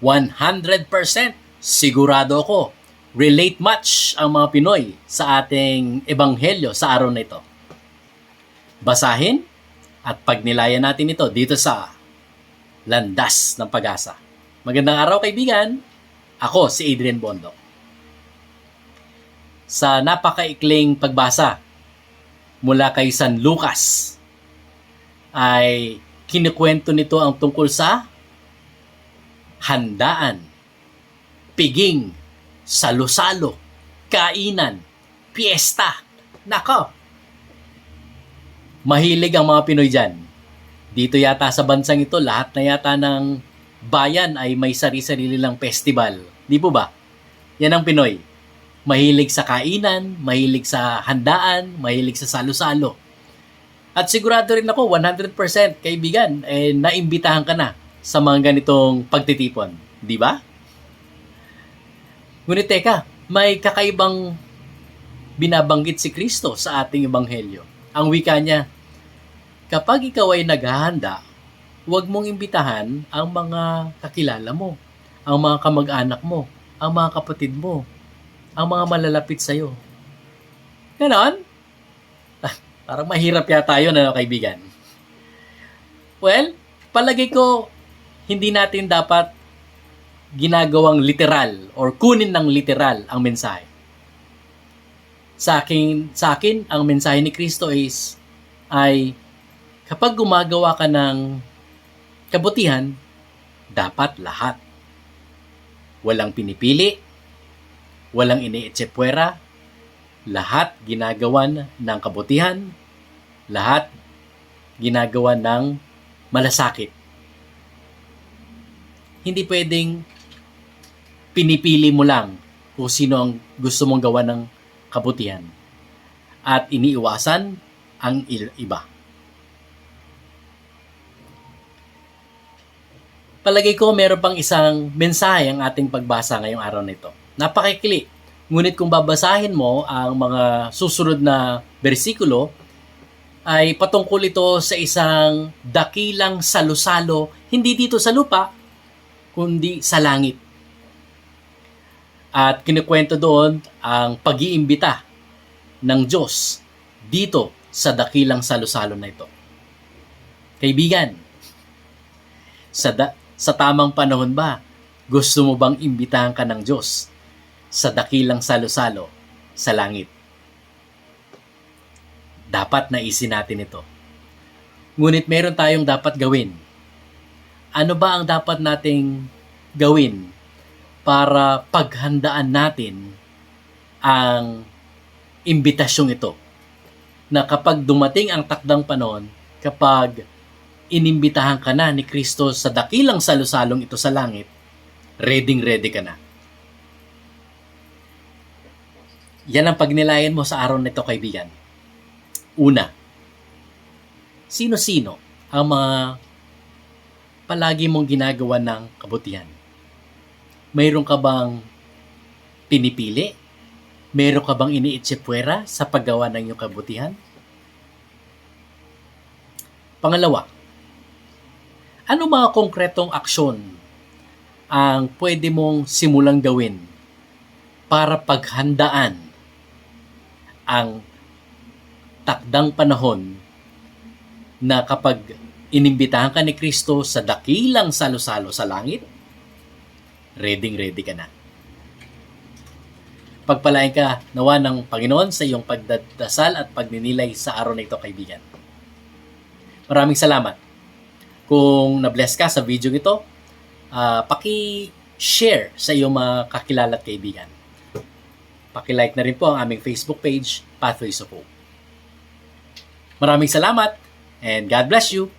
100% sigurado ako relate much ang mga Pinoy sa ating ebanghelyo sa araw na ito. Basahin at pagnilayan natin ito dito sa Landas ng Pag-asa. Magandang araw kaibigan. Ako si Adrian Bondo. Sa napakaikling pagbasa mula kay San Lucas ay kinikwento nito ang tungkol sa handaan, piging, salo-salo, kainan, piyesta. Nako! Mahilig ang mga Pinoy dyan. Dito yata sa bansang ito, lahat na yata ng bayan ay may sarili-sarili lang festival. Di po ba? Yan ang Pinoy. Mahilig sa kainan, mahilig sa handaan, mahilig sa salo-salo. At sigurado rin ako, 100% kaibigan, eh, naimbitahan ka na sa mga ganitong pagtitipon. Di ba? Ngunit teka, may kakaibang binabanggit si Kristo sa ating ebanghelyo. Ang wika niya, kapag ikaw ay naghahanda, huwag mong imbitahan ang mga kakilala mo, ang mga kamag-anak mo, ang mga kapatid mo, ang mga malalapit sa'yo. Ganon? Ah, parang mahirap yata yun, ano, kaibigan? Well, palagay ko, hindi natin dapat ginagawang literal or kunin ng literal ang mensahe. Sa akin, sa akin ang mensahe ni Kristo is ay kapag gumagawa ka ng kabutihan, dapat lahat. Walang pinipili, walang iniitsepwera, lahat ginagawan ng kabutihan, lahat ginagawa ng malasakit. Hindi pwedeng pinipili mo lang kung sino ang gusto mong gawa ng kabutihan at iniiwasan ang iba. Palagay ko meron pang isang mensahe ang ating pagbasa ngayong araw na ito. Napakikili. Ngunit kung babasahin mo ang mga susunod na bersikulo, ay patungkol ito sa isang dakilang salusalo, hindi dito sa lupa, kundi sa langit. At kinikwento doon ang pag-iimbita ng Diyos dito sa dakilang salusalo na ito. Kaibigan, sa, da- sa tamang panahon ba, gusto mo bang imbitahan ka ng Diyos sa dakilang salo-salo sa langit? Dapat naisin natin ito. Ngunit meron tayong dapat gawin. Ano ba ang dapat nating gawin para paghandaan natin ang imbitasyong ito? Na kapag dumating ang takdang panahon, kapag inimbitahan ka na ni Kristo sa dakilang salusalong ito sa langit, ready ready ka na. Yan ang pagnilayan mo sa araw nito, kaibigan. Una, sino-sino ang mga palagi mong ginagawa ng kabutihan? Mayroon ka bang pinipili? Mayroon ka bang iniitsipwera sa paggawa ng iyong kabutihan? Pangalawa, ano mga konkretong aksyon ang pwede mong simulang gawin para paghandaan ang takdang panahon na kapag inimbitahan ka ni Kristo sa dakilang salo-salo sa langit, ready ready ka na. Pagpalain ka nawa ng Panginoon sa iyong pagdadasal at pagninilay sa araw na ito, kaibigan. Maraming salamat. Kung na-bless ka sa video ito, uh, paki-share sa iyong mga kakilala at kaibigan. Paki-like na rin po ang aming Facebook page, Pathways of Hope. Maraming salamat and God bless you.